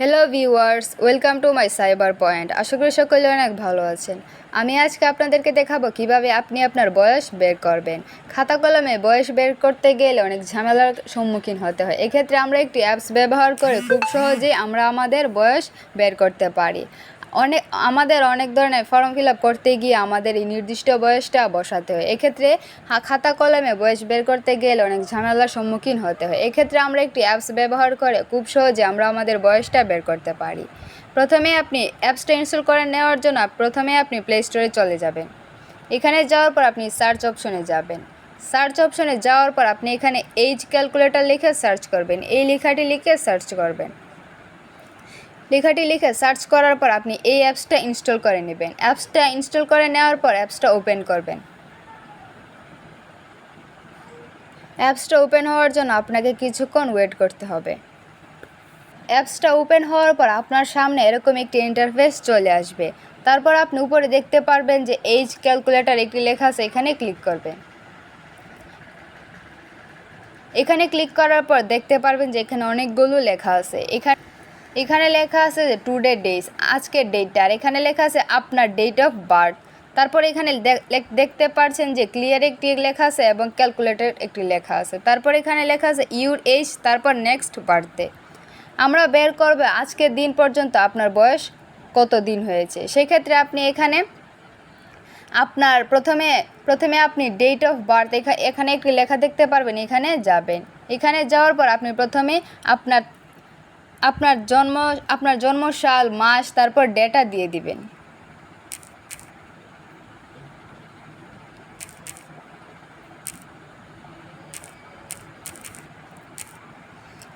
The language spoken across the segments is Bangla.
Hello viewers welcome to my cyber point আশা করি সকলে অনেক ভালো আছেন। আমি আজকে আপনাদেরকে দেখাবো কীভাবে আপনি আপনার বয়স বের করবেন। খাতা কলমে বয়স বের করতে গেলে অনেক ঝামেলার সম্মুখীন হতে হয়। এক্ষেত্রে আমরা একটি অ্যাপস ব্যবহার করে খুব সহজেই আমরা আমাদের বয়স বের করতে পারি। অনেক, আমাদের অনেক ধরনের ফর্ম ফিল আপ করতে গিয়ে আমাদের এই নির্দিষ্ট বয়সটা বসাতে হয়। এক্ষেত্রে খাতা কলমে বয়স বের করতে গেলে অনেক ঝামেলার সম্মুখীন হতে হয়। এক্ষেত্রে আমরা একটি অ্যাপস ব্যবহার করে খুব সহজে আমরা আমাদের বয়সটা বের করতে পারি। প্রথমে আপনি অ্যাপসটা ইনস্টল করে নেওয়ার জন্য প্রথমে আপনি প্লে স্টোরে চলে যাবেন। এখানে যাওয়ার পর আপনি সার্চ অপশনে যাবেন। সার্চ অপশনে যাওয়ার পর আপনি এখানে এইজ ক্যালকুলেটর লিখে সার্চ করবেন। এই লেখাটি লিখে সার্চ করবেন। লেখাটি লিখে সার্চ করার পর আপনি এই অ্যাপসটা ইনস্টল করে নেবেন। অ্যাপসটা ইনস্টল করে নেওয়ার পর অ্যাপসটা ওপেন করবেন। অ্যাপসটা ওপেন হওয়ার জন্য আপনাকে কিছুক্ষণ ওয়েট করতে হবে। অ্যাপসটা ওপেন হওয়ার পর আপনার সামনে এরকম একটি ইন্টারফেস চলে আসবে। তারপর আপনি উপরে দেখতে পারবেন যে এইজ ক্যালকুলেটর একটি লেখা আছে, এখানে ক্লিক করবেন। এখানে ক্লিক করার পর দেখতে পারবেন যে এখানে অনেকগুলো লেখা আছে। এখানে এখানে লেখা আছে যে টুডে ডেজ আজকের ডেটটা আর এখানে লেখা আছে আপনার ডেট অফ বার্থ তারপর এখানে দেখতে পারছেন যে ক্লিয়ার একটি লেখা আছে এবং ক্যালকুলেটর একটি লেখা আছে। তারপর এখানে লেখা আছে ইউর এজ তারপর নেক্সট বার্থডে আমরা বের করবে আজকের দিন পর্যন্ত আপনার বয়স কত দিন হয়েছে। সেক্ষেত্রে আপনি এখানে আপনার প্রথমে প্রথমে আপনি ডেট অফ বার্থ এখানে একটি লেখা দেখতে পারবেন, এখানে যাবেন। এখানে যাওয়ার পর আপনি প্রথমে আপনার আপনার জন্ম আপনার জন্ম সাল মাস, তারপর ডেটা দিয়ে দিবেন।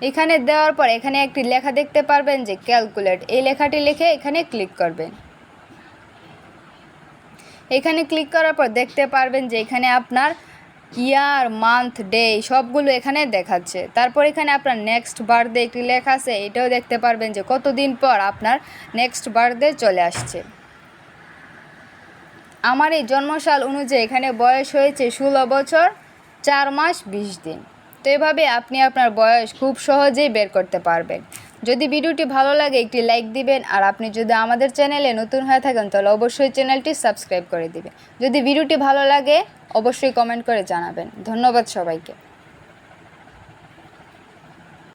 এখানে দেওয়ার পর এখানে একটি লেখা দেখতে পারবেন যে ক্যালকুলেট এই লেখাটি লিখে এখানে ক্লিক করবেন। এখানে ক্লিক করার পর দেখতে পারবেন যে এখানে আপনার ইয়ার, মান্থ, ডে, সবগুলো এখানে দেখাচ্ছে। তারপর এখানে আপনার নেক্সট বার্থডে একটি লেখা আছে, এটাও দেখতে পারবেন যে কতদিন পর আপনার নেক্সট বার্থডে চলে আসছে। আমার এই জন্মসাল অনুযায়ী এখানে বয়স হয়েছে ষোলো বছর, চার মাস, বিশ দিন। এভাবে আপনি আপনার বয়স খুব সহজেই বের করতে পারবেন। যদি ভিডিওটি ভালো লাগে, একটি লাইক দিবেন, আর আপনি যদি আমাদের চ্যানেলে নতুন হয়ে থাকেন, তাহলে অবশ্যই চ্যানেলটি সাবস্ক্রাইব করে দিবেন। যদি ভিডিওটি ভালো লাগে, অবশ্যই কমেন্ট করে জানাবেন। ধন্যবাদ সবাইকে।